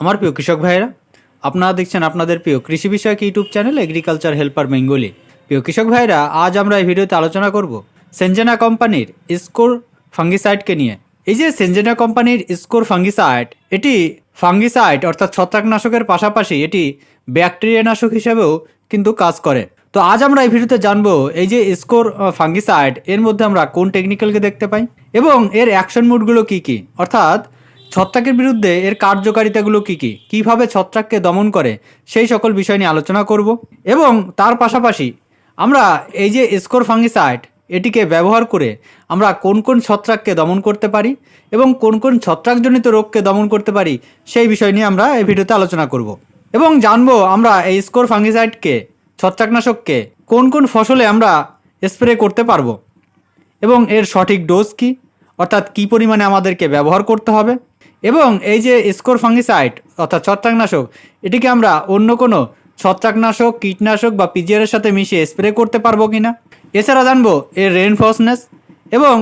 আমার প্রিয় কৃষক ভাইয়েরা, আপনারা দেখছেন আপনাদের প্রিয় কৃষি বিষয়ক YouTube channel agriculture helper Bengali. প্রিয় কৃষক ভাইয়েরা, আজ আমরা এই ভিডিওতে আলোচনা করব সেনজেনা কোম্পানির স্কোর ফাঙ্গিসাইডকে নিয়ে। এই যে সেনজেনা কোম্পানির স্কোর ফাঙ্গিসাইড, এটি ফাঙ্গিসাইড অর্থাৎ ছত্রাকনাশকের পাশাপাশি এটি ব্যাকটেরিয়ানাশক হিসেবেও কিন্তু কাজ করে। তো আজ আমরা এই ভিডিওতে জানব এই যে স্কোর ফাঙ্গিসাইড, এর মধ্যে আমরা কোন টেকনিক্যালকে দেখতে পাই এবং এর অ্যাকশন মুডগুলো কি কি? অর্থাৎ ছত্রাকের বিরুদ্ধে এর কার্যকারিতাগুলো কি কি? কীভাবে ছত্রাককে দমন করে? সেই সকল বিষয় নিয়ে আলোচনা করব। এবং তার পাশাপাশি আমরা এই যে স্কোর ফাঙ্গিসাইড, এটিকে ব্যবহার করে আমরা কোন কোন ছত্রাককে দমন করতে পারি এবং কোন কোন ছত্রাকজনিত রোগকে দমন করতে পারি, সেই বিষয় নিয়ে আমরা এই ভিডিওতে আলোচনা করব। এবং জানব আমরা এই স্কোর ফাঙ্গিসাইডকে, ছত্রাকনাশককে কোন কোন ফসলে আমরা স্প্রে করতে পারব এবং এর সঠিক ডোজ কি? অর্থাৎ কি পরিমাণে আমাদেরকে ব্যবহার করতে হবে? এবং এই যে স্কোর ফাঙ্গিসাইড, অর্থাৎ ছত্রাকনাশক, এটিকে আমরা অন্য কোনো ছত্রাকনাশক, কীটনাশক বা পিজিআরের সাথে মিশিয়ে স্প্রে করতে পারব কি না? এছাড়া জানব এর রেনফোর্সনেস এবং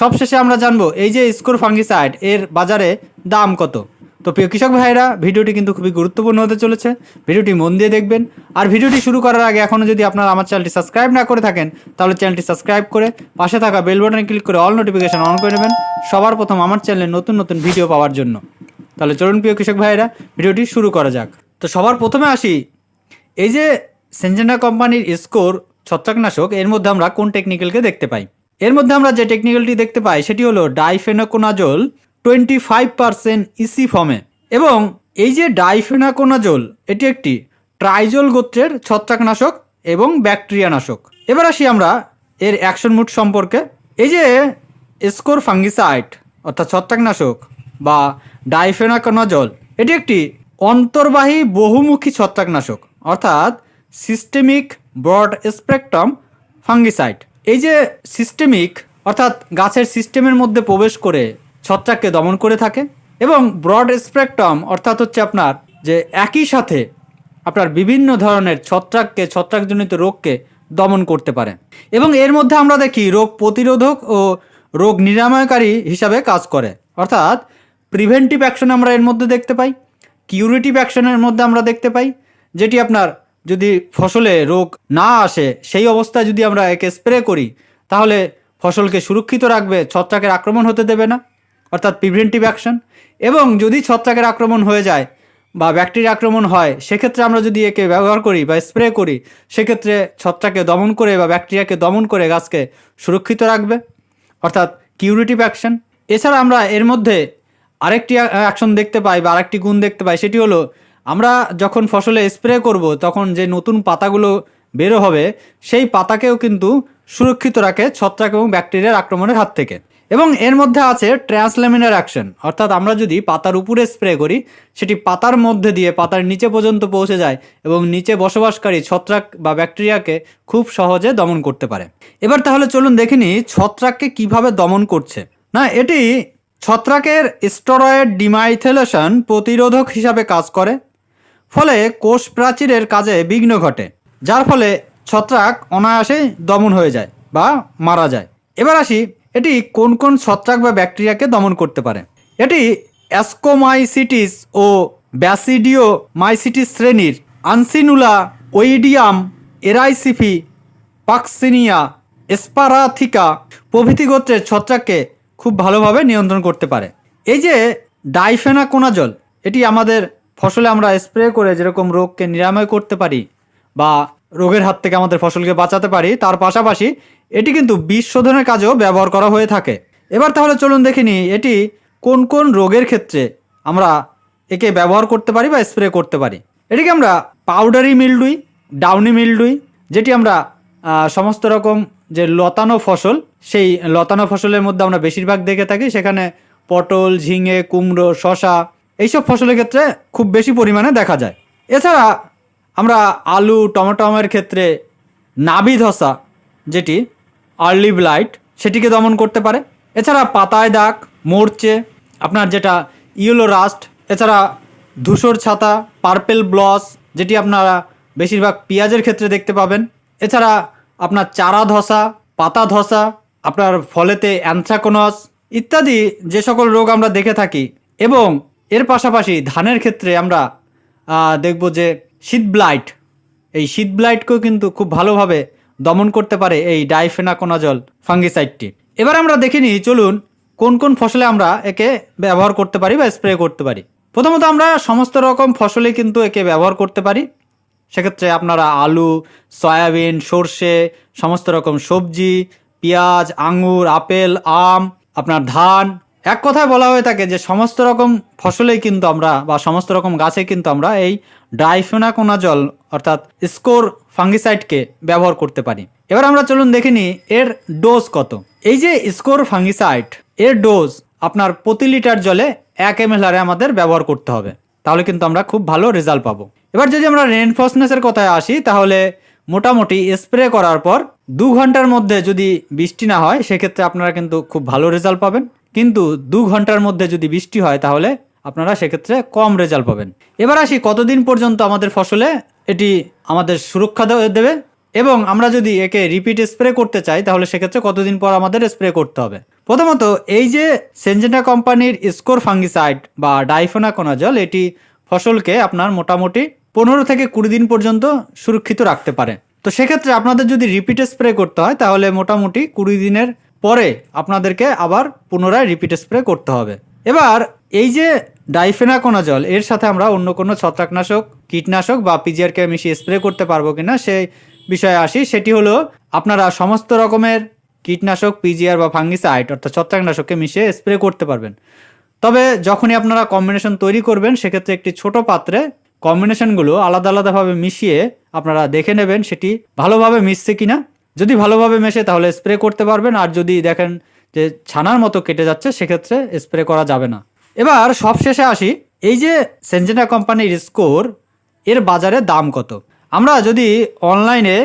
সবশেষে আমরা জানব এই যে স্কোর ফাঙ্গিসাইড, এর বাজারে দাম কত? তো প্রিয় কৃষক ভাইরা ভিডিওটি কিন্তু খুবই গুরুত্বপূর্ণ হতে চলেছে। ভিডিওটি মন দিয়ে দেখবেন। আর ভিডিওটি শুরু করার আগে এখনও যদি আপনারা আমার চ্যানেলটি সাবস্ক্রাইব না করে থাকেন, তাহলে চ্যানেলটি সাবস্ক্রাইব করে পাশে থাকা বেল বাটনে ক্লিক করে অল নোটিফিকেশন অন করে নেবেন সবার প্রথম আমার চ্যানেলে নতুন নতুন ভিডিও পাওয়ার জন্য। তাহলে চলুন প্রিয় কৃষক ভাইরা ভিডিওটি শুরু করা যাক। তো সবার প্রথমে আসি। এই যে সেনজেনা কোম্পানির স্কোর ছত্রাকনাশক, এর মধ্যে আমরা কোন টেকনিক্যালকে দেখতে পাই? এর মধ্যে আমরা যে টেকনিক্যালটি দেখতে পাই, সেটি হলো difenoconazole twenty five percent EC ফর্মে এবং এই যে ডাইফেনাকোনাজোল, এটি একটি ট্রাইজোল গোত্রের ছত্রাকনাশক এবং ব্যাকটেরিয়ানাশক। এবার আসি আমরা এর অ্যাকশন মুড সম্পর্কে। এই যে স্কোর ফাঙ্গিসাইড, অর্থাৎ ছত্রাকনাশক বা ডাইফেনাকোনাজল, এটি একটি অন্তর্বাহী বহুমুখী ছত্রাকনাশক, অর্থাৎ সিস্টেমিক ব্রড স্পেকট্রাম ফাঙ্গিসাইড। এই যে সিস্টেমিক, অর্থাৎ গাছের সিস্টেমের মধ্যে প্রবেশ করে ছত্রাককে দমন করে থাকে এবং ব্রড স্পেকট্রাম অর্থাৎ হচ্ছে আপনার যে একই সাথে আপনার বিভিন্ন ধরনের ছত্রাককে, ছত্রাকজনিত রোগকে দমন করতে পারে। এবং এর মধ্যে আমরা দেখি রোগ প্রতিরোধক ও রোগ নিরাময়কারী হিসাবে কাজ করে। অর্থাৎ প্রিভেন্টিভ অ্যাকশন আমরা এর মধ্যে দেখতে পাই কিউরেটিভ অ্যাকশনের মধ্যে আমরা দেখতে পাই, যেটি আপনার যদি ফসলে রোগ না আসে, সেই অবস্থায় যদি আমরা একে স্প্রে করি, তাহলে ফসলকে সুরক্ষিত রাখবে, ছত্রাকের আক্রমণ হতে দেবে না। অর্থাৎ প্রিভেন্টিভ অ্যাকশন এবং যদি ছত্রাকের আক্রমণ হয়ে যায় বা ব্যাকটেরিয়া আক্রমণ হয়, সেক্ষেত্রে আমরা যদি একে ব্যবহার করি বা স্প্রে করি, সেক্ষেত্রে ছত্রাকে দমন করে বা ব্যাকটেরিয়াকে দমন করে গাছকে সুরক্ষিত রাখবে। অর্থাৎ কিউরিটিভ অ্যাকশন এছাড়া আমরা এর মধ্যে আরেকটি অ্যাকশন দেখতে পাই বা আরেকটি গুণ দেখতে পাই, সেটি হলো আমরা যখন ফসলে স্প্রে করব, তখন যে নতুন পাতাগুলো বেরো হবে, সেই পাতাকেও কিন্তু সুরক্ষিত রাখে ছত্রাক এবং ব্যাকটেরিয়ার আক্রমণের হাত থেকে। এবং এর মধ্যে আছে ট্রান্সলেমিনার অ্যাকশন। অর্থাৎ আমরা যদি পাতার উপরে স্প্রে করি, সেটি পাতার মধ্যে দিয়ে পাতার নিচে পর্যন্ত পৌঁছে যায় এবং নিচে বসবাসকারী ছত্রাক বা ব্যাকটেরিয়াকে খুব সহজে দমন করতে পারে। এবার তাহলে চলুন দেখে নিই ছত্রাককে কীভাবে দমন করছে। না, এটি ছত্রাকের স্টেরয়েড ডিমাইথেলেশন প্রতিরোধক হিসাবে কাজ করে, ফলে কোষ প্রাচীরের কাজে বিঘ্ন ঘটে, যার ফলে ছত্রাক অনায়াসেই দমন হয়ে যায় বা মারা যায়। এবার আসি এটি কোন কোন ছত্রাক বা ব্যাকটেরিয়াকে দমন করতে পারে? এটি অ্যাসকোমাইসিটিস ও ব্যাসিডিও মাইসিটিস শ্রেণির আনসিনুলা, ওইডিয়াম, এরাইসিফি, পাক্সিনিয়া স্পারাথিকা প্রভৃতি গোত্রের ছত্রাককে খুব ভালোভাবে নিয়ন্ত্রণ করতে পারে। এই যে ডাইফেনা ডাইফেনাকোনাজল, এটি আমাদের ফসলে আমরা স্প্রে করে যেরকম রোগকে নিরাময় করতে পারি বা রোগের হাত থেকে আমাদের ফসলকে বাঁচাতে পারি, তার পাশাপাশি এটি কিন্তু বিষ শোধনের কাজেও ব্যবহার করা হয়ে থাকে। এবার তাহলে চলুন দেখিনি এটি কোন কোন রোগের ক্ষেত্রে আমরা একে ব্যবহার করতে পারি বা স্প্রে করতে পারি। এটিকে আমরা পাউডারি মিলডুই, ডাউনি মিলডুই, যেটি আমরা সমস্ত রকম যে লতানো ফসল, সেই লতানো ফসলের মধ্যে আমরা বেশিরভাগ দেখে থাকি। সেখানে পটল, ঝিঙে, কুমড়ো শশা এইসব ফসলের ক্ষেত্রে খুব বেশি পরিমাণে দেখা যায়। এছাড়া আমরা আলু টমেটোমের ক্ষেত্রে নাভি ধসা, যেটি আর্লি ব্লাইট সেটিকে দমন করতে পারে। এছাড়া পাতায় দাগ, মরচে, আপনার যেটা ইয়েলো রাস্ট, এছাড়া ধূসর ছাতা, পার্পেল ব্লস, যেটি আপনারা বেশিরভাগ পেঁয়াজের ক্ষেত্রে দেখতে পাবেন। এছাড়া আপনার চারা ধসা, পাতা ধসা, আপনার ফলেতে অ্যানথ্রাকোনস ইত্যাদি যে সকল রোগ আমরা দেখে থাকি। এবং এর পাশাপাশি ধানের ক্ষেত্রে আমরা দেখব যে শীত ব্লাইট এই শীত ব্লাইটকেও কিন্তু খুব ভালোভাবে দমন করতে পারে এই ডাইফেনাকোনাজল ফাঙ্গিসাইডটি। এবার আমরা দেখে নিই, চলুন কোন কোন ফসলে আমরা একে ব্যবহার করতে পারি বা স্প্রে করতে পারি। প্রথমত আমরা সমস্ত রকম ফসলে কিন্তু একে ব্যবহার করতে পারি। সেক্ষেত্রে আপনারা আলু, সয়াবিন, সর্ষে, সমস্ত রকম সবজি, পেঁয়াজ আঙুর আপেল, আম, আপনার ধান। এক কথায় বলা হয়ে থাকে যে সমস্ত রকম ফসলেই কিন্তু আমরা বা সমস্ত রকম গাছে কিন্তু আমরা এই ডাইফেনাকোনাজল অর্থাৎ স্কোর ফাঙ্গিসাইডকে ব্যবহার করতে পারি। এবার আমরা চলুন দেখে নিই এর ডোজ কত। এই যে স্কোর ফাঙ্গিসাইড, এর ডোজ আপনার প্রতি লিটার জলে এক এম আমাদের ব্যবহার করতে হবে। তাহলে কিন্তু আমরা খুব ভালো রেজাল্ট পাবো। এবার যদি আমরা রেনফোর্সনেসের কথায় আসি, তাহলে মোটামুটি স্প্রে করার পর দু ঘণ্টার মধ্যে যদি বৃষ্টি না হয়, সেক্ষেত্রে আপনারা কিন্তু খুব ভালো রেজাল্ট পাবেন। কিন্তু দু ঘণ্টার মধ্যে যদি বৃষ্টি হয়, তাহলে আপনারা সেক্ষেত্রে কম রেজাল্ট পাবেন। এবার আসি কতদিন পর্যন্ত আমাদের ফসলে এটি আমাদের সুরক্ষা দেবে এবং আমরা যদি একে রিপিট স্প্রে করতে চাই, তাহলে সেক্ষেত্রে কতদিন পর আমাদের স্প্রে করতে হবে? প্রথমত, এই যে সেনজেনা কোম্পানির স্কোর ফাঙ্গিসাইড বা ডাইফোনাকোনাজল এটি ফসলকে আপনার মোটামুটি পনেরো থেকে কুড়ি দিন পর্যন্ত সুরক্ষিত রাখতে পারে। তো সেক্ষেত্রে আপনাদের যদি রিপিট স্প্রে করতে হয়, তাহলে মোটামুটি কুড়ি দিনের পরে আপনাদেরকে আবার পুনরায় রিপিট স্প্রে করতে হবে। এবার, এই যে ডাইফেনাকোনাজল এর সাথে আমরা অন্য কোনো ছত্রাকনাশক কীটনাশক বা পিজিআরকে মিশিয়ে স্প্রে করতে পারব কিনা সেই বিষয়ে আসি। সেটি হলো আপনারা সমস্ত রকমের কীটনাশক পিজিআর বা ফাঙ্গিসাইড অর্থাৎ ছত্রাকনাশককে মিশিয়ে স্প্রে করতে পারবেন। তবে যখনই আপনারা কম্বিনেশন তৈরি করবেন, সেক্ষেত্রে একটি ছোট পাত্রে কম্বিনেশনগুলো আলাদা আলাদাভাবে মিশিয়ে আপনারা দেখে নেবেন সেটি ভালোভাবে মিশছে কিনা। যদি ভালোভাবে মেশে তাহলে স্প্রে করতে পারবেন, আর যদি দেখেন যে ছানার মতো কেটে যাচ্ছে, সেক্ষেত্রে স্প্রে করা যাবে না। এবার সবশেষে আসি। এই যে সেনজেনা কোম্পানির স্কোর এর বাজারে দাম কত? আমরা যদি অনলাইনে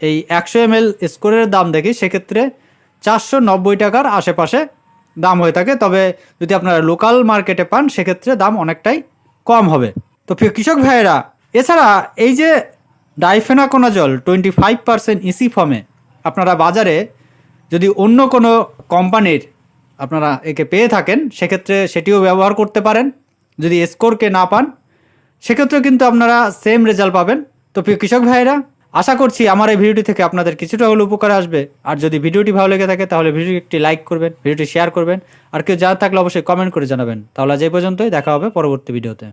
এই একশো এম এল স্কোরের দাম দেখি, সেক্ষেত্রে চারশো নব্বই টাকার আশেপাশে দাম হয়ে থাকে। তবে যদি আপনারা লোকাল মার্কেটে পান, সেক্ষেত্রে দাম অনেকটাই কম হবে। তো কৃষক ভাইয়েরা, এছাড়া এই যে difenoconazole twenty five percent EC ফর্মে আপনারা বাজারে যদি অন্য কোনো কোম্পানির আপনারা একে পেয়ে থাকেন, সেক্ষেত্রে সেটিও ব্যবহার করতে পারেন। যদি স্কোরকে না পান সেক্ষেত্রেও কিন্তু আপনারা সেম রেজাল্ট পাবেন। তো প্রিয় কৃষক ভাইয়েরা, আশা করছি আমার এই ভিডিওটি থেকে আপনাদের কিছুটা হলে উপকার আসবে। আর যদি ভিডিওটি ভালো লেগে থাকে, তাহলে ভিডিওটি একটি লাইক করবেন, ভিডিওটি শেয়ার করবেন। আর কেউ যা থাকলে অবশ্যই কমেন্ট করে জানাবেন। তাহলে আজ এই পর্যন্তই, দেখা হবে পরবর্তী ভিডিওতে।